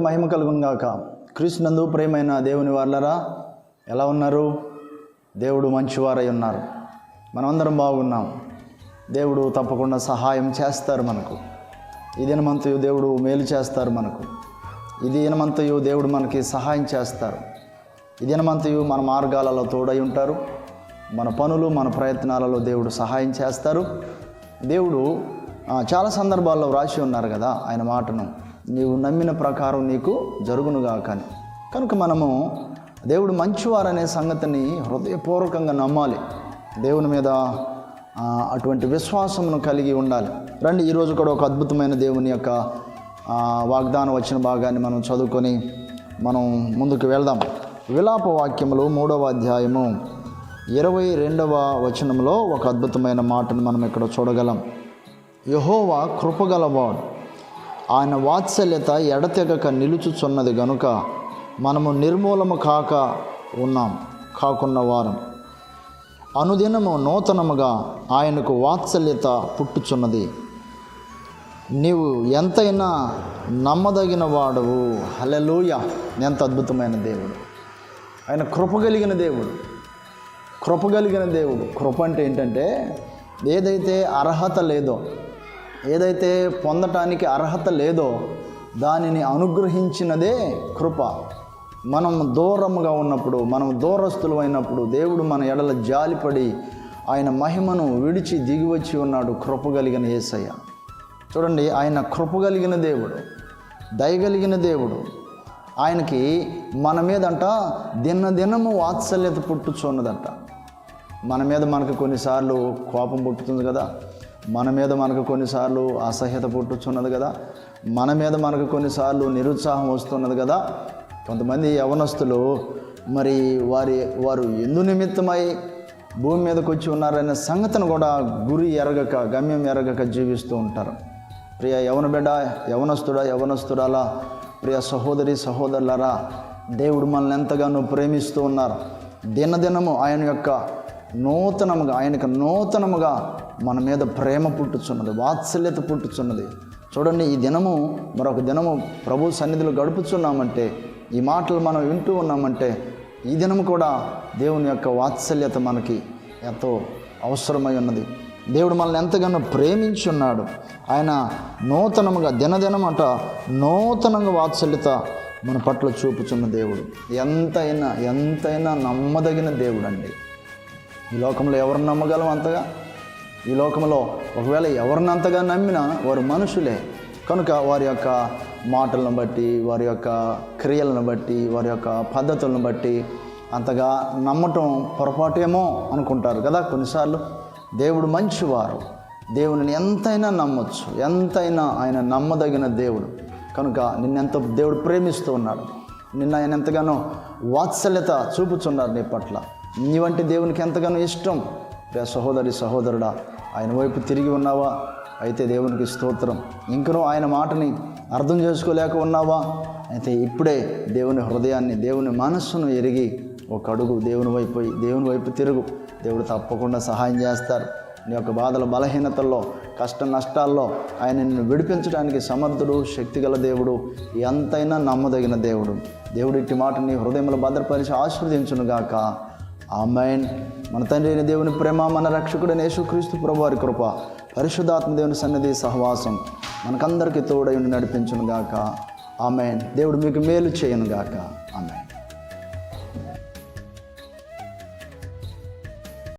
మహిమ కలుగునుగాక క్రీస్తునందు ప్రేమైన దేవుని వాళ్ళరా ఎలా ఉన్నారు? దేవుడు మంచివారై ఉన్నారు. మనమందరం బాగున్నాం. దేవుడు తప్పకుండా సహాయం చేస్తారు మనకు. ఈ దినమంతయు దేవుడు మేలు చేస్తారు మనకు. ఈ దినమంతయు దేవుడు మనకి సహాయం చేస్తారు. ఈ దినమంతయు మన మార్గాలలో తోడై ఉంటారు. మన పనులు మన ప్రయత్నాలలో దేవుడు సహాయం చేస్తారు. దేవుడు చాలా సందర్భాల్లో వ్రాసి ఉన్నారు కదా ఆయన మాటను. నీవు నమ్మిన ప్రకారం నీకు జరుగునుగా కానీ కనుక మనము దేవుడు మంచివారనే సంగతిని హృదయపూర్వకంగా నమ్మాలి. దేవుని మీద అటువంటి విశ్వాసమును కలిగి ఉండాలి. రండి ఈరోజు కూడా ఒక అద్భుతమైన దేవుని యొక్క వాగ్దానం వచ్చిన భాగాన్ని మనం చదువుకొని మనం ముందుకు వెళ్దాం. విలాప వాక్యములు మూడవ అధ్యాయము ఇరవై రెండవ వచనంలో ఒక అద్భుతమైన మాటను మనం ఇక్కడ చూడగలం. యహోవా కృపగలవాడు. ఆయన వాత్సల్యత ఎడతెగక నిలుచుచున్నది గనుక మనము నిర్మూలము కాక ఉన్నాం కాకున్న వారం. అనుదినము నూతనముగా ఆయనకు వాత్సల్యత పుట్టుచున్నది. నీవు ఎంతైనా నమ్మదగిన వాడవు హలలోయ ఎంత అద్భుతమైన దేవుడు. ఆయన కృప కలిగిన దేవుడు. కృప కలిగిన దేవుడు. కృప అంటే ఏంటంటే ఏదైతే అర్హత లేదో ఏదైతే పొందటానికి అర్హత లేదో దానిని అనుగ్రహించినదే కృప. మనం దూరముగా ఉన్నప్పుడు మనం దూరస్తులు అయినప్పుడు దేవుడు మన ఎడల జాలిపడి ఆయన మహిమను విడిచి దిగివచ్చి ఉన్నాడు కృప కలిగిన యేసయ్య చూడండి ఆయన కృప కలిగిన దేవుడు దయగలిగిన దేవుడు. ఆయనకి మన మీదంట దినదినము వాత్సల్యత పుట్టుచున్నదంట. మన మీద మనకు కొన్నిసార్లు కోపం పుట్టుతుంది కదా. మన మీద మనకు కొన్నిసార్లు అసహ్యత పుట్టుచున్నది కదా. మన మీద మనకు కొన్నిసార్లు నిరుత్సాహం వస్తున్నది కదా. కొంతమంది యవనస్తులు మరి వారి వారు ఎందు నిమిత్తమై భూమి మీదకి వచ్చి ఉన్నారనే సంగతిని కూడా గురి ఎరగక గమ్యం ఎరగక జీవిస్తూ ఉంటారు. ప్రియ యవన బిడ్డ యవనస్తుడా యవనస్తుడాలా ప్రియ సహోదరి సహోదరులరా దేవుడు మనల్ని ఎంతగానో ప్రేమిస్తూ ఉన్నారు. దినదినము ఆయన యొక్క నూతనముగా ఆయనకు నూతనముగా మన మీద ప్రేమ పుట్టుచున్నది వాత్సల్యత పుట్టుచున్నది. చూడండి ఈ దినము మరొక దినము ప్రభు సన్నిధిలో గడుపుచున్నామంటే ఈ మాటలు మనం వింటూ ఉన్నామంటే ఈ దినము కూడా దేవుని యొక్క వాత్సల్యత మనకి ఎంతో అవసరమై ఉన్నది. దేవుడు మనల్ని ఎంతగానో ప్రేమించి ఉన్నాడు ఆయన నూతనముగా దినదినమట నూతనంగా వాత్సల్యత మన పట్ల చూపుచున్న దేవుడు. ఎంతైనా ఎంతైనా నమ్మదగిన దేవుడు అండి ఈ లోకంలో ఎవరు నమ్మగలం అంతగా? ఈ లోకంలో ఒకవేళ ఎవరిని అంతగా నమ్మినా వారు మనుషులే. కనుక వారి యొక్క మాటలను బట్టి వారి యొక్క క్రియలను బట్టి వారి యొక్క పద్ధతులను బట్టి అంతగా నమ్మటం పొరపాటేమో అనుకుంటారు కదా కొన్నిసార్లు. దేవుడు మంచివారు. దేవుని ఎంతైనా నమ్మొచ్చు. ఎంతైనా ఆయన నమ్మదగిన దేవుడు. కనుక నిన్నెంత దేవుడు ప్రేమిస్తూ ఉన్నాడు. నిన్న ఆయన ఎంతగానో వాత్సల్యత చూపుచున్నారు నీ పట్ల. నీ వంటి దేవునికి ఎంతగానో ఇష్టం. ప్రియ సహోదరి సహోదరుడా ఆయన వైపు తిరిగి ఉన్నావా? అయితే దేవునికి స్తోత్రం. ఇంకనూ ఆయన మాటని అర్థం చేసుకోలేక ఉన్నావా? అయితే ఇప్పుడే దేవుని హృదయాన్ని దేవుని మనస్సును ఎరిగి ఒక అడుగు దేవుని వైపు దేవుని వైపు తిరుగు. దేవుడు తప్పకుండా సహాయం చేస్తారు. నీ యొక్క బాధల బలహీనతల్లో కష్ట నష్టాల్లో ఆయన నిన్ను విడిపించడానికి సమర్థుడు శక్తిగల దేవుడు ఎంతైనా నమ్మదగిన దేవుడు. దేవుడు ఇట్టి మాట నీ హృదయంలో భద్రపరిచి ఆశీర్వదించునుగాక. ఆమెన్. మన తండ్రి అయిన దేవుని ప్రేమ మన రక్షకుడైన యేసుక్రీస్తు ప్రభువారి కృప పరిశుద్ధాత్మ దేవుని సన్నిధి సహవాసం మనకందరికీ తోడై ఉండి నడిపించునుగాక. ఆమెన్. దేవుడు మీకు మేలు చేయను గాక ఆమెన్.